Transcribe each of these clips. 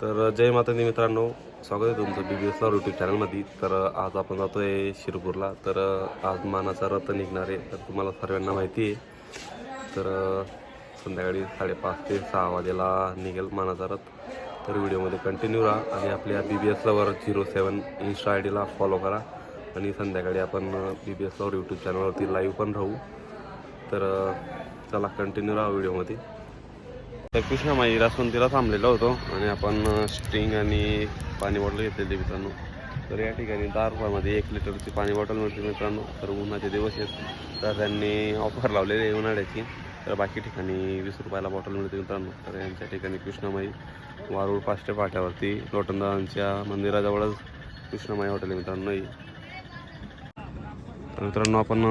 तर जय माता मित्रांनो. स्वागत आहे तुमचं बी बी एस लाव यूट्यूब चॅनलमध्ये तर आज आपण जातो आहे शिरपूरला. तर आज मानाचा रथ निघणार आहे. तर तुम्हाला सर्वांना माहिती आहे. तर संध्याकाळी साडेपाच ते सहा वाजेला निघेल मानाचा रथ. तर व्हिडिओमध्ये कंटिन्यू राहा आणि आपल्या B B S lover zero seven Insta I Dila follow करा. आणि संध्याकाळी आपण B B S lover YouTube चॅनलवरती लाईव्ह पण राहू. तर चला कंटिन्यू राहा व्हिडिओमध्ये. तर कृष्णामाई रासवंतीला थांबलेला होतो आणि आपण स्ट्रिंग आणि पाणी बॉटल घेतलेली मित्रांनो. तर या ठिकाणी दहा रुपयामध्ये एक लिटरची पाणी बॉटल मिळते मित्रांनो. तर उन्हाचे दिवस आहेत. तर त्यांनी ऑफर लावलेली आहे उन्हाळ्याची. तर बाकी ठिकाणी वीस रुपयाला बॉटल मिळते मित्रांनो. तर यांच्या ठिकाणी कृष्णामाई वारूळ पाष्टे फाट्यावरती लोटंदांच्या मंदिराजवळच कृष्णामाई हॉटेल आहे मित्रांनो तर मित्रांनो आपण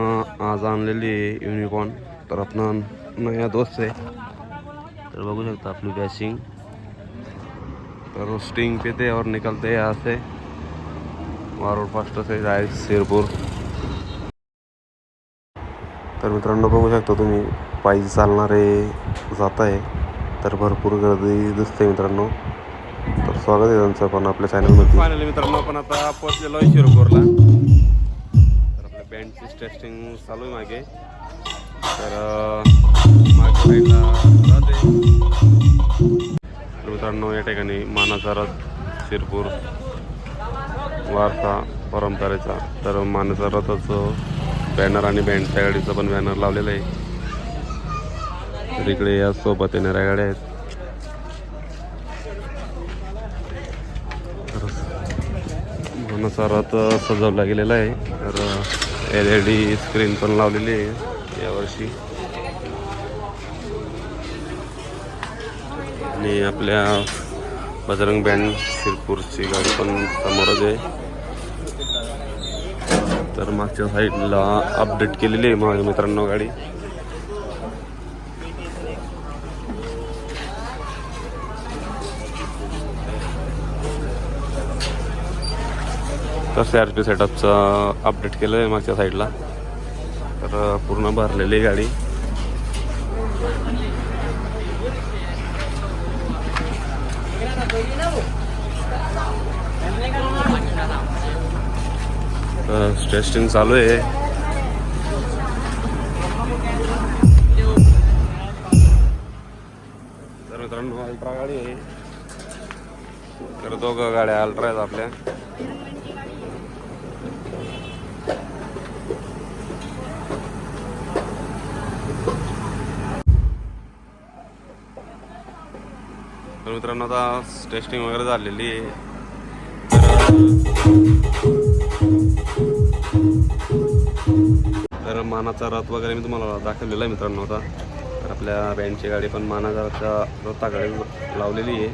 आज आणलेली आहे युनिकॉर्न तर आपण नया दोस्त आहे. तर बघू शकता आपली बॅशिंग तर स्टिंग पेते और निकलते हैं यहाँ से। वारोड फास्ट से जाय शिरपूर तर मित्रांनो बघू शकता तुम्ही पायी चालणारे जात आहे तर भरपूर गर्दी दिसते मित्रांनो। तर स्वागत आहे त्यांचं पण आपल्या चॅनलमध्ये फायनली मित्रांनो आपण आता पोहोचलेलो आहे शिरपूरला। तर आपल्या बँडची टेस्टिंग चालू आहे मागे। तर मागे मित्रांनो या ठिकाणी मानाचा रथ शिरपूर वारसा परंपरेचा तर मानाचा रथाचं बॅनर आणि बँडच्या गाडीचं पण बॅनर लावलेलं आहे. तर इकडे या सोबत येणाऱ्या गाड्या आहेत. तर मानाचा रथ सजवला गेलेला आहे. तर एल ई डी स्क्रीन पण लावलेली आहे यावर्षी. आणि आपल्या बजरंग बँड शिरपूरची गाडी पण समोरच आहे. तर मागच्या साईडला अपडेट केलेली आहे माझ्या मित्रांनो गाडी. तर सी आर पी सेटअपचं अपडेट केलं आहे मागच्या साईडला. तर पूर्ण भरलेली आहे गाडी. टेस्टिंग चालू आहे. तर मित्रांनो अल्ट्रा गाडी आहे. तर दोघं गाड्या अल्ट्रा आहेत आपल्या. तर मित्रांनो आता टेस्टिंग वगैरे झालेली आहे. मानाचा रथ वगैरे मी तुम्हाला दाखवलेला आहे मित्रांनो आता. तर आपल्या बँडची गाडी पण मानाचा रथच्या रथाकडे लावलेली आहे.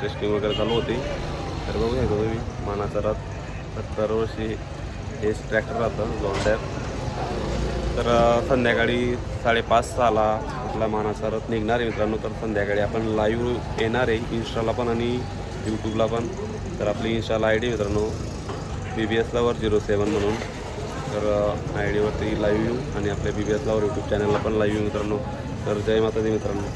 टेस्टिंग वगैरे चालू होती. तर बघू शकतो तुम्ही मानाचा रथ तर दरवर्षी हेच ट्रॅक्टर राहतं जोंड्यात तर संध्याकाळी साडेपाच सहाला आपला मानाचा रथ निघणार आहे मित्रांनो. तर संध्याकाळी आपण लाईव्ह येणार आहे इंस्टाला पण आणि यूट्यूबला पण. तर आपली इंस्टाला आय डी मित्रांनो. बी बी एस लावर झिरो सेवन म्हणून. तर आय डीवरती लाईव्ह येऊ आणि आपल्या बी बी एस लावर यूट्यूब चॅनलला पण लाईव्ह येऊ मित्रांनो. तर जय माता दे मित्रांनो.